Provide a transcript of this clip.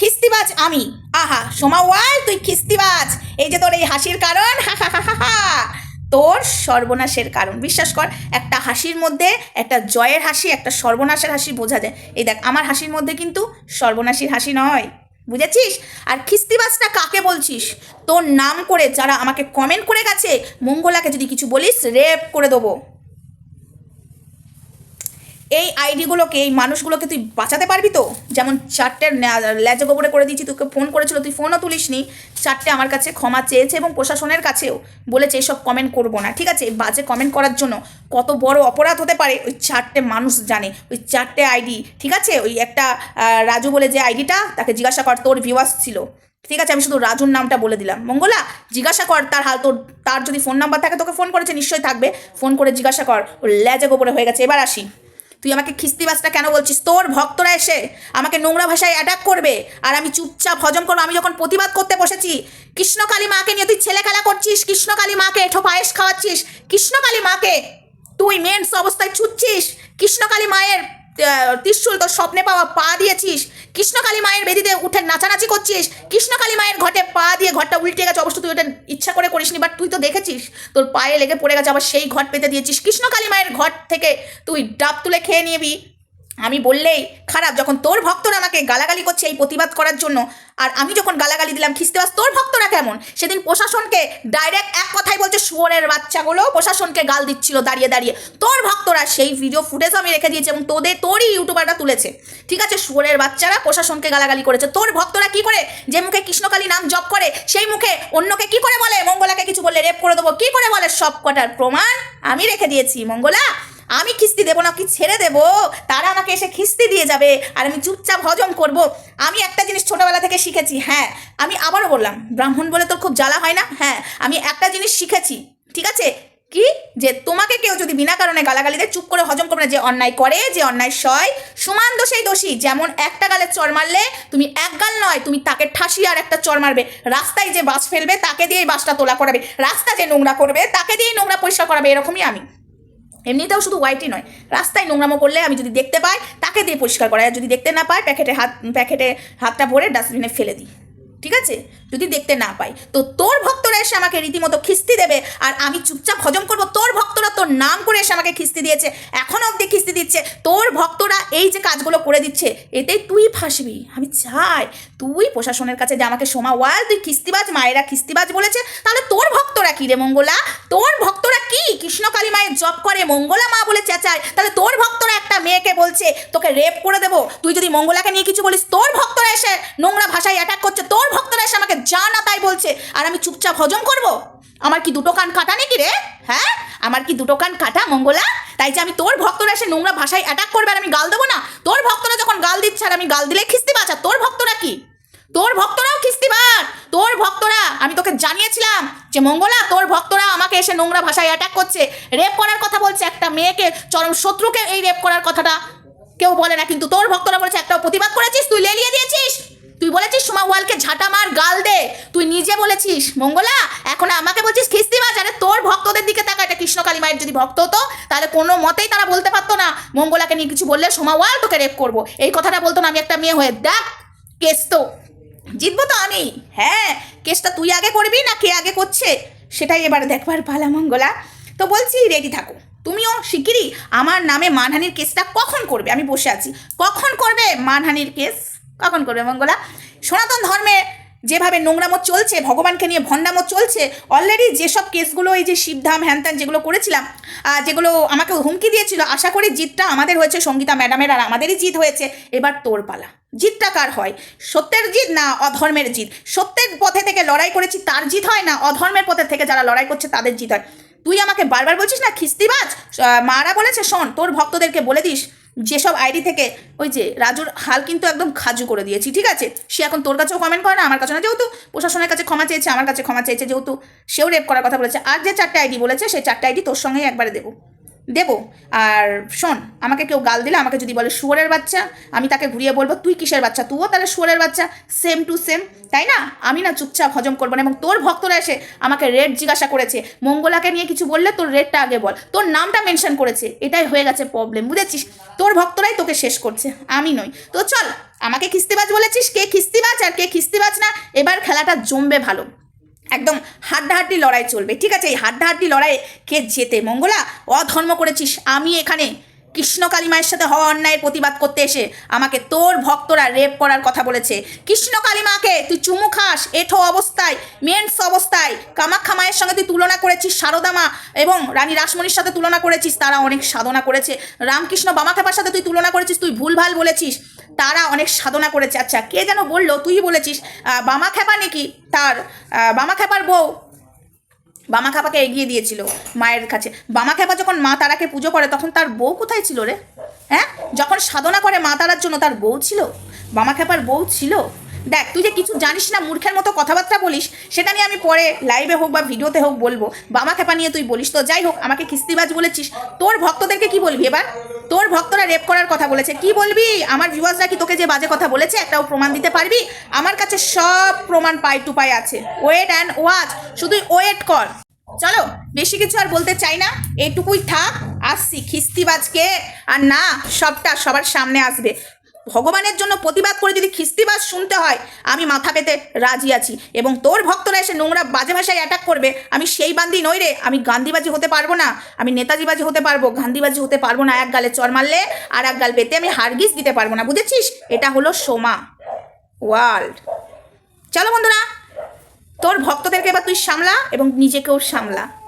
খিস্তিবাজ আমি। আহা, সোমা ওয়াল, তুই খিস্তিবাজ। এই যে তোর এই হাসির কারণ, হা হা হা হা হা। তোর সর্বনাশের কারণ। বিশ্বাস কর, একটা হাসির মধ্যে একটা জয়ের হাসি, একটা সর্বনাশের হাসি বোঝা যায়। এই দেখ, আমার হাসির মধ্যে কিন্তু সর্বনাশীর হাসি নয়। বুঝেছিস? আর খিস্তিবাজটা কাকে বলছিস? তোর নাম করে যারা আমাকে কমেন্ট করে গেছে, মঙ্গলাকে যদি কিছু বলিস রেপ করে দেবো। এই আইডিগুলোকে এই মানুষগুলোকে তুই বাঁচাতে পারবি তো? যেমন চারটে ল্যাজে গোবরে করে দিয়েছি, তোকে ফোন করেছিল, তুই ফোনও তুলিসনি। চারটে আমার কাছে ক্ষমা চেয়েছে এবং প্রশাসনের কাছেও বলেছে, এসব কমেন্ট করব না। ঠিক আছে, বাজে কমেন্ট করার জন্য কত বড় অপরাধ হতে পারে, ওই চারটে মানুষ জানে, ওই চারটে আইডি ঠিক আছে, ওই একটা রাজু বলে যে আইডিটা তাকে জিজ্ঞাসা কর, তোর ভিউয়ার্স ছিল। ঠিক আছে, আমি শুধু রাজুর নামটা বলে দিলাম। মঙ্গলা, জিজ্ঞাসা কর, তার হাল, তোর, তার যদি ফোন নাম্বার থাকে, তোকে ফোন করেছে, নিশ্চয়ই থাকবে। ফোন করে জিজ্ঞাসা কর ও ল্যাজে গোবরে হয়ে গেছে। এবার আসি। তুই আমাকে খিস্তিবাসটা কেন বলছিস? তোর ভক্তরা এসে আমাকে নোংরা ভাষায় অ্যাটাক করবে। আর আমি চুপচাপ হজম করব। আমি যখন প্রতিবাদ করতে বসেছি, কৃষ্ণকালী মাকে নিয়ে তুই ছেলে খেলা করছিস, কৃষ্ণকালী মাকে এঠো পায়েস খাওয়াচ্ছিস, কৃষ্ণকালী মাকে তুই মেন্স অবস্থায় ছুটছিস, কৃষ্ণকালী মায়ের ত্রিশূল, তোর স্বপ্নে পাওয়া পা দিয়েছিস। কৃষ্ণকালী মায়ের বেদিতে উঠে নাচানাচি করছিস। কৃষ্ণকালী মায়ের ঘটে পা দিয়ে ঘরটা উল্টে গেছে। অবশ্য তুই ওটা ইচ্ছা করে করিসনি বাট তুই তো দেখেছিস, তোর পায়ে লেগে পড়ে গেছে, আবার সেই ঘট পেতে দিয়েছিস। কৃষ্ণকালী মায়ের ঘট থেকে তুই ডাব তুলে খেয়ে নিবি। আমি বললেই, খারাপ, যখন তোর ভক্তরা আমাকে গালাগালি করছে এই প্রতিবাদ করার জন্য আর আমি যখন গালাগালি দিলাম খিস্তেবাস তোর ভক্তরা কেমন? সেদিন প্রশাসনকে ডাইরেক্ট এক কথাই বলছে, শুয়োরের বাচ্চাগুলো প্রশাসনকে গাল দিচ্ছিল দাঁড়িয়ে দাঁড়িয়ে। তোর ভক্তরা, সেই ভিডিও ফুটেজ আমি রেখে দিয়েছি এবং তোদের, তোরই ইউটিউবারটা তুলেছে। ঠিক আছে, শুয়োরের বাচ্চারা প্রশাসনকে গালাগালি করেছে। তোর ভক্তরা কি করে? যে মুখে কৃষ্ণকালী নাম জপ করে, সেই মুখে অন্যকে কি করে বলে? মঙ্গলাকে কিছু বললে রেপ করে দেবো। কি করে বলে? সব কটার প্রমাণ আমি রেখে দিয়েছি। মঙ্গলা আমি খিস্তি দেবো না কি ছেড়ে দেবো? তারা আমাকে এসে খিস্তি দিয়ে যাবে আর আমি চুপচাপ হজম করব। আমি একটা জিনিস ছোটবেলা থেকে শিখেছি হ্যাঁ। আমি আবারও বললাম, ব্রাহ্মণ বলে তোর খুব জ্বালা হয় না? হ্যাঁ আমি একটা জিনিস শিখেছি, ঠিক আছে? কি? যে তোমাকে কেউ যদি বিনা কারণে গালাগালি দেয় চুপ করে হজম করবে না, যে অন্যায় করে, যে অন্যায় সয়, সমান দোষেই দোষী। যেমন একটা গালে চর মারলে তুমি এক গাল নয়, তুমি তাকে ঠাসিয়ে আর একটা চর মারবে। রাস্তায় যে বাস ফেলবে, তাকে দিয়েই বাসটা তোলা করাবে। রাস্তা যে নোংরা করবে, তাকে দিয়েই নোংরা পরিষ্কার করাবে, এরকমই আমি। এমনিতেও শুধু হোয়াইটই নয়, রাস্তায় নোংরামো করলে আমি যদি দেখতে পাই, তাকে দিয়ে পরিষ্কার করা যদি দেখতে না পাই, প্যাকেটে হাত প্যাকেটে হাতটা ভরে ডাস্টবিনে ফেলে দিই। ঠিক আছে? যদি দেখতে না পাই, তো তোর ভক্তরা এসে আমাকে রীতিমতো খিস্তি দেবে আর আমি চুপচাপ হজম করব। তোর ভক্তরা তোর নাম করে এসে আমাকে খিস্তি দিয়েছে। এখনও অবধি খিস্তি দিচ্ছে। তোর ভক্তরা এই যে কাজগুলো করে দিচ্ছে, এতে তুই ফাঁসবি। আমি চাই তুই প্রশাসনের কাছে যে আমাকে সোমা ওয়াল, তুই খিস্তিবাজ, মায়েরা খিস্তিবাজ বলেছে, তাহলে তোর ভক্তরা কী রে মঙ্গলা? তোর ভক্তরা কি? কৃষ্ণকালী মায়ের জব করে, মঙ্গলা মা বলে চেঁচায়, তাহলে তোর ভক্তরা মেয়েকে বলছে, তোকে রেপ করে দেবো। তুই যদি মঙ্গলাকে নিয়ে কিছু বলিস, তোর ভক্তরা এসে নোংরা ভাষায় অ্যাটাক করছে, তোর ভক্তরা এসে আমাকে যা না তাই বলছে। আর আমি চুপচাপ হজম করব? আমার কি দুটো কান কাটা নাকি রে? হ্যাঁ? আমার কি দুটো কান কাটা, মঙ্গলা? তাই যে আমি তোর ভক্তরা এসে নোংরা ভাষায় অ্যাটাক করবে আর আমি গাল দেবো না? তোর ভক্তরা যখন গাল দিচ্ছে আর আমি গাল দিলে খিস্তি বাঁচা, তোর ভক্তরা কি? তোর ভক্তরাও খিস্তিবার তোর ভক্তরা, আমি তোকে জানিয়েছিলাম যে মঙ্গলা, তোর ভক্তরা এসে নোংরা ভাষায় অ্যাটাক করছে। রেপ করার কথা বলছে একটা মেয়েকে, চরম শত্রুকে এই রেপ করার কথাটা কেউ বলে না, কিন্তু তোর ভক্তরা বলেছে একটা প্রতিবাদ করেছিস, তুই লেলিয়ে দিয়েছিস। তুই বলেছিস, সোমা ওয়ালকে ঝাঁটা মার, গাল দে। তুই নিজে বলেছিস, মঙ্গলা, এখন আমাকে বলছিস খিস্তিবাজ আরে তোর ভক্তদের দিকে তাকা এটা কৃষ্ণকালী মায়ের যদি ভক্ত হতো, তাহলে কোনো মতেই তারা বলতে পারতো না। মঙ্গলাকে নিয়ে কিছু বললে সোমা ওয়াল তোকে রেপ করব। এই কথাটা বলতো না, আমি একটা মেয়ে হয়ে, দেখ, কেস তো। জিতবো তো আমি? হ্যাঁ কেসটা তুই আগে করবি না কে আগে করছে? সেটাই এবার দেখবার পালা মঙ্গলা তো বলছি রেডি থাকো। তুমিও শিগগিরই আমার নামে মানহানির কেসটা কখন করবে? আমি বসে আছি। কখন করবে মানহানির কেস? কখন করবে মঙ্গলা? সনাতন ধর্মে যেভাবে নোংরামো চলছে, ভগবানকে নিয়ে ভণ্ডামো চলছে অলরেডি যেসব কেসগুলো, এই যে শিবধাম, হ্যানত্যান যেগুলো করেছিলাম যেগুলো আমাকে হুমকি দিয়েছিল, আশা করি জিতটা আমাদের হয়েছে সঙ্গীতা ম্যাডামের আর আমাদেরই জিত হয়েছে। এবার তোর পালা জিতটা কার হয়? সত্যের জিত না অধর্মের জিত? সত্যের পথে থেকে লড়াই করেছি, তার জিত হয় না অধর্মের পথে থেকে যারা লড়াই করছে, তাদের জিত হয়। তুই আমাকে বারবার বলছিস না, খিস্তিবাজ? মারা বলেছে, শোন, তোর ভক্তদেরকে বলে দিস যেসব আইডি থেকে ওই যে রাজুর হাল কিন্তু একদম খাজু করে দিয়েছি, ঠিক আছে? সে এখন তোর কাছেও কমেন্ট করে না, আমার কাছে না, যেহেতু প্রশাসনের কাছে ক্ষমা চেয়েছে, আমার কাছে ক্ষমা চেয়েছে, যেহেতু সেও রেপ করার কথা বলেছে। আর যে চারটে আইডি বলেছে, সেই চারটে আইডি তোর সঙ্গেই একবারে দেবো। দেবো। আর শোন, আমাকে কেউ গাল দিলে আমাকে যদি বলে শুয়োরের বাচ্চা, আমি তাকে ঘুরিয়ে বলব, তুই কিসের বাচ্চা? তুইও তাহলে শুয়োরের বাচ্চা? সেম টু সেম তাই না? আমি না চুপচাপ হজম করব না। এবং তোর ভক্তরা এসে আমাকে রেট জিজ্ঞাসা করেছে। মঙ্গলাকে নিয়ে কিছু বললে তোর রেটটা আগে বল। তোর নামটা মেনশন করেছে। এটাই হয়ে গেছে প্রবলেম বুঝেছিস? তোর ভক্তরাই তোকে শেষ করছে। আমি নই। তো চল, আমাকে খিস্তিবাজ বলেছিস? কে খিস্তিবাজ আর কে খিস্তিবাজ না? এবার খেলাটা জমবে ভালো। একদম হাড্ডাহাড্ডি লড়াই চলবে। ঠিক আছে, এই হাড্ডাহাড্ডি লড়াইয়ে কে জেতে, মঙ্গলা, অধর্ম করেছিস। আমি এখানে কৃষ্ণ কালিমায়ের সাথে হওয়া অন্যায়ের প্রতিবাদ করতে এসে আমাকে তোর ভক্তরা রেপ করার কথা বলেছে। কৃষ্ণ কালিমাকে তুই চুমু খাস, এঠো অবস্থায় মেন্স অবস্থায়। কামাখ্যা মায়ের সঙ্গে তুই তুলনা করেছিস, সারদা মা এবং রানী রাসমণির সাথে তুলনা করেছিস, তারা অনেক সাধনা করেছে। রামকৃষ্ণ বামাখ্যাপার সাথে তুই তুলনা করেছিস, তুই ভুলভাল বলেছিস। তারা অনেক সাধনা করেছে। আচ্ছা কে যেন বলল, তুই বলেছিস বামা খেপা নাকি তার বামা খ্যাপার বউ? বামা খ্যাপাকে এগিয়ে দিয়েছিল মায়ের কাছে। বামা খ্যাপা যখন মা তারাকে পুজো করে, তখন তার বউ কোথায় ছিল রে? হ্যাঁ? যখন সাধনা করে মা তারার জন্য, তার বউ ছিল? বামা খ্যাপার বউ ছিল? দেখ, তুই যে কিছু জানিস না, মূর্খের মতো কথাবার্তা বলিস, সেটা নিয়ে আমি পরে লাইভে হোক বা ভিডিওতে হোক বলব, বামা খেপা নিয়ে তুই বলিস। তো যাই হোক, আমাকে খিস্তিবাজ বলেছিস। তোর ভক্তদেরকে কি বলবি এবার? তোর ভক্তরা রেপ করার কথা বলেছে। কি বলবি? আমার ভিউয়ার্সরা কি তোকে যে বাজে কথা বলেছে, একটাও প্রমাণ দিতে পারবি? আমার কাছে সব প্রমাণ পাই টু পাই আছে। ওয়েট অ্যান্ড ওয়াচ শুধু ওয়েট কর। চলো, বেশি কিছু আর বলতে চাই না। এইটুকুই থাক, আসছি। খিস্তিবাজকে আর না, সবটা সবার সামনে আসবে। ভগবানের জন্য প্রতিবাদ করে যদি খিস্তিবাজ শুনতে হয়, আমি মাথা পেতে রাজি আছি। এবং তোর ভক্তরা এসে নোংরা বাজে ভাষায় অ্যাটাক করবে, আমি সেই বান্দি নই রে, আমি গান্ধীবাজি হতে পারব না, আমি নেতাজিবাজি হতে পারব, গান্ধীবাজি হতে পারব না, এক গালে চর মারলে আর এক গাল পেতে আমি হারগিস দিতে পারব না, বুঝেছিস? এটা হলো সোমা। ওয়ার্ল্ড। চলো বন্ধুরা, তোর ভক্তদেরকে এবার তুই সামলা এবং নিজেকেও সামলা।